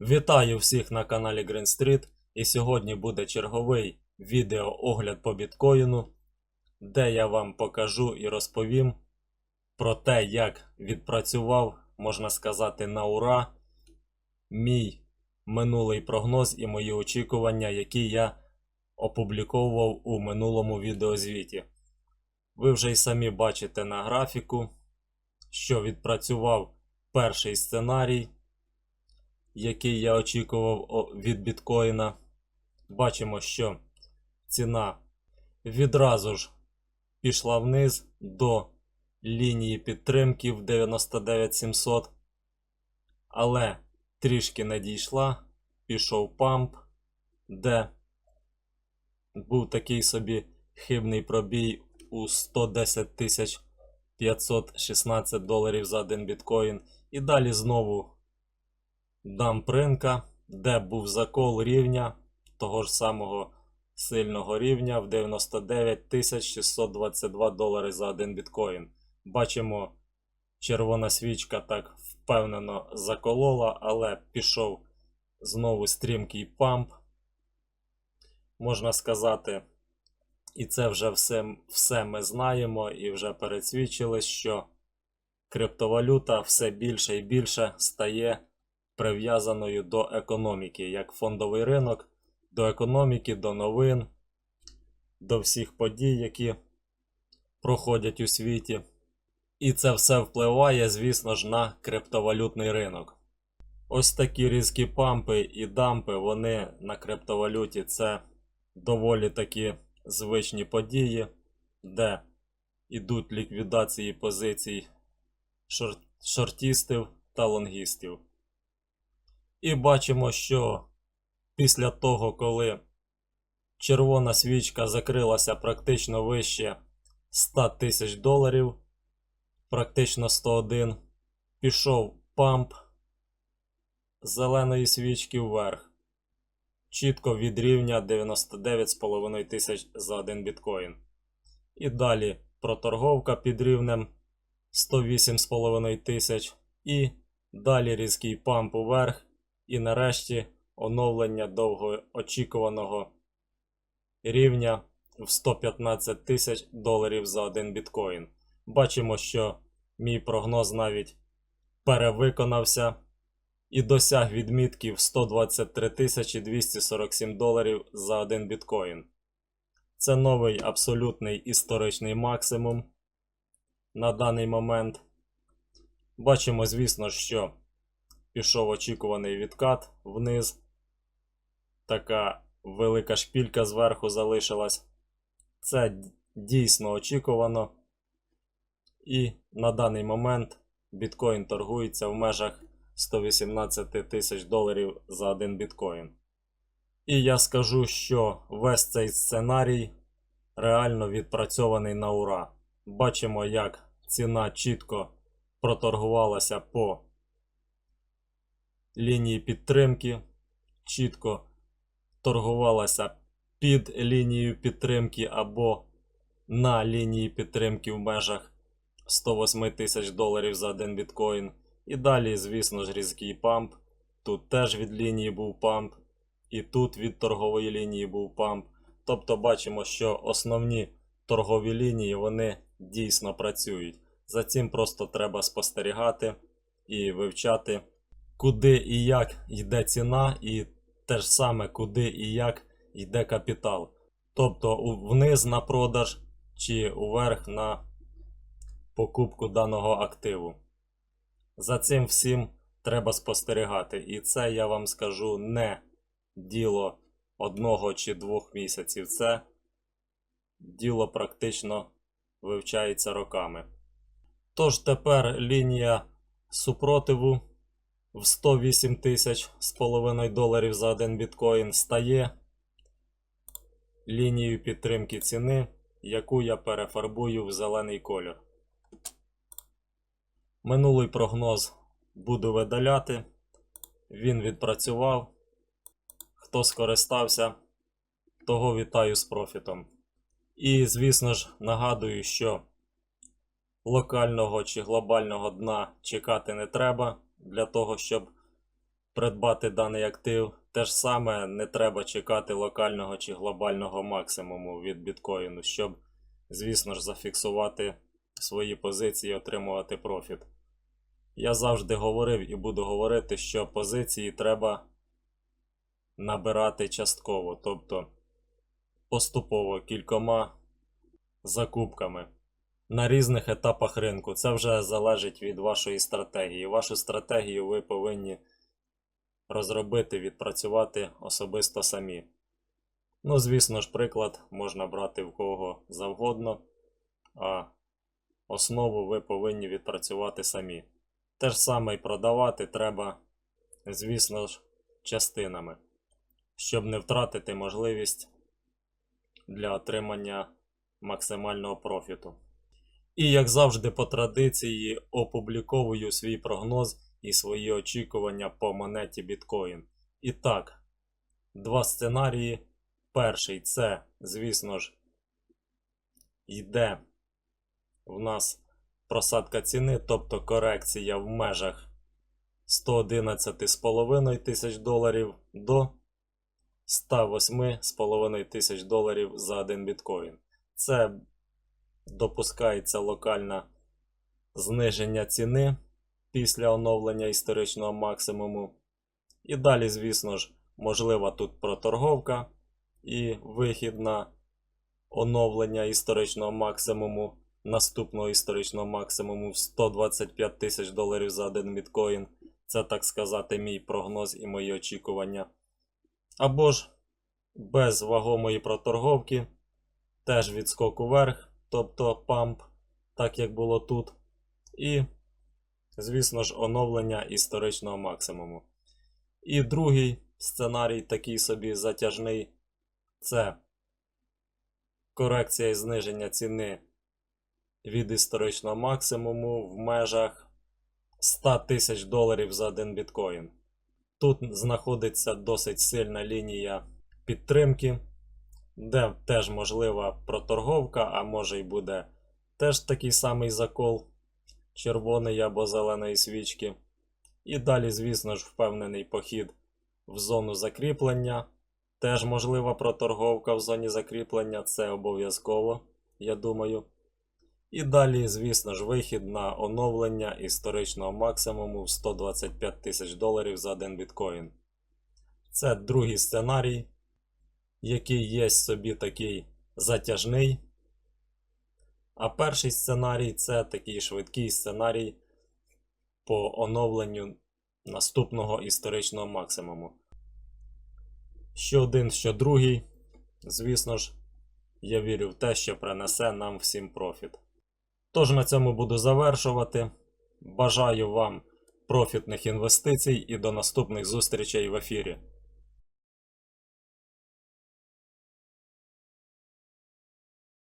Вітаю всіх на каналі Green Street і сьогодні буде черговий відеоогляд по біткоїну, де я вам покажу і розповім про те, як відпрацював, можна сказати, на ура мій минулий прогноз і мої очікування, які я опубліковував у минулому відеозвіті. Ви вже й самі бачите на графіку, що відпрацював перший сценарій який я очікував від біткоїна. Бачимо, що ціна відразу ж пішла вниз до лінії підтримки в 99700, але трішки не дійшла, пішов памп, де був такий собі хибний пробій у 110 516 доларів за один біткоін. І далі знову дамп ринка, де був закол рівня того ж самого сильного рівня в 99 622 долари за один біткоін. Бачимо, червона свічка так впевнено заколола, але пішов знову стрімкий памп. Можна сказати, і це вже все, все ми знаємо і вже пересвідчили, що криптовалюта все більше і більше стає прив'язаною до економіки, як фондовий ринок, до економіки, до новин, до всіх подій, які проходять у світі. І це все впливає, звісно ж, на криптовалютний ринок. Ось такі різкі пампи і дампи, вони на криптовалюті це доволі такі звичні події, де йдуть ліквідації позицій шор- шортістів та лонгістів. І бачимо, що після того, коли червона свічка закрилася практично вище 100 тисяч доларів, практично 101, пішов памп зеленої свічки вверх, чітко від рівня 99,5 тисяч за один біткоін. І далі проторговка під рівнем 108,5 тисяч. І далі різкий памп уверх. І нарешті оновлення довгоочікуваного рівня в 115 тисяч доларів за один біткоін. Бачимо, що мій прогноз навіть перевиконався і досяг відмітки в 123 тисячі 247 доларів за один біткоін. Це новий абсолютний історичний максимум на даний момент. Бачимо, звісно, що пішов очікуваний відкат вниз. Така велика шпілька зверху залишилась. Це дійсно очікувано. І на даний момент біткоін торгується в межах 118 тисяч доларів за один біткоін. І я скажу, що весь цей сценарій реально відпрацьований на ура. Бачимо, як ціна чітко проторгувалася по лінії підтримки, чітко торгувалася під лінією підтримки або на лінії підтримки в межах 108 тисяч доларів за один біткоін. І далі, звісно ж, різкий памп. Тут теж від лінії був памп, і тут від торгової лінії був памп. Тобто бачимо, що основні торгові лінії вони дійсно працюють. За цим просто треба спостерігати і вивчати куди і як йде ціна, і те ж саме, куди і як йде капітал. Тобто вниз на продаж чи уверх на покупку даного активу. За цим всім треба спостерігати. І це я вам скажу не діло одного чи двох місяців. Це діло практично вивчається роками. Тож тепер лінія супротиву в 108 тисяч з половиною доларів за один біткоін стає лінією підтримки ціни, яку я перефарбую в зелений кольор. Минулий прогноз буду видаляти. Він відпрацював. Хто скористався, того вітаю з профітом. І, звісно ж, нагадую, що локального чи глобального дна чекати не треба для того, щоб придбати даний актив. Те ж саме не треба чекати локального чи глобального максимуму від біткоїну, щоб, звісно ж, зафіксувати свої позиції і отримувати профіт. Я завжди говорив і буду говорити, що позиції треба набирати частково, тобто поступово кількома закупками на різних етапах ринку. Це вже залежить від вашої стратегії. Вашу стратегію ви повинні розробити, відпрацювати особисто самі. Ну, звісно ж, приклад можна брати в кого завгодно, а основу ви повинні відпрацювати самі. Те ж саме і продавати треба, звісно ж, частинами, щоб не втратити можливість для отримання максимального профіту. І як завжди, по традиції, опубліковую свій прогноз і свої очікування по монеті біткоін. І так, два сценарії. Перший це, звісно ж, йде в нас просадка ціни, тобто корекція в межах 111,5 тисяч доларів до 108,5 тисяч доларів за один біткоін. Це допускається локальне зниження ціни після оновлення історичного максимуму. І далі, звісно ж, можлива тут проторговка і вихід на оновлення історичного максимуму, наступного історичного максимуму в 125 тисяч доларів за один біткоін. Це, так сказати, мій прогноз і мої очікування. Або ж без вагомої проторговки, теж відскок уверх, тобто памп, так як було тут. І, звісно ж, оновлення історичного максимуму. І другий сценарій, такий собі затяжний, це корекція і зниження ціни від історичного максимуму в межах 100 тисяч доларів за один біткоін. Тут знаходиться досить сильна лінія підтримки, де теж можлива проторговка, а може й буде теж такий самий закол червоної або зеленої свічки. І далі, звісно ж, впевнений похід в зону закріплення. Теж можлива проторговка в зоні закріплення, це обов'язково, я думаю. І далі, звісно ж, вихід на оновлення історичного максимуму в 125 тисяч доларів за один біткоін. Це другий сценарій, який є собі такий затяжний. А перший сценарій це такий швидкий сценарій по оновленню наступного історичного максимуму. Що один, що другий, звісно ж, я вірю в те, що принесе нам всім профіт. Тож на цьому буду завершувати. Бажаю вам профітних інвестицій і до наступних зустрічей в ефірі.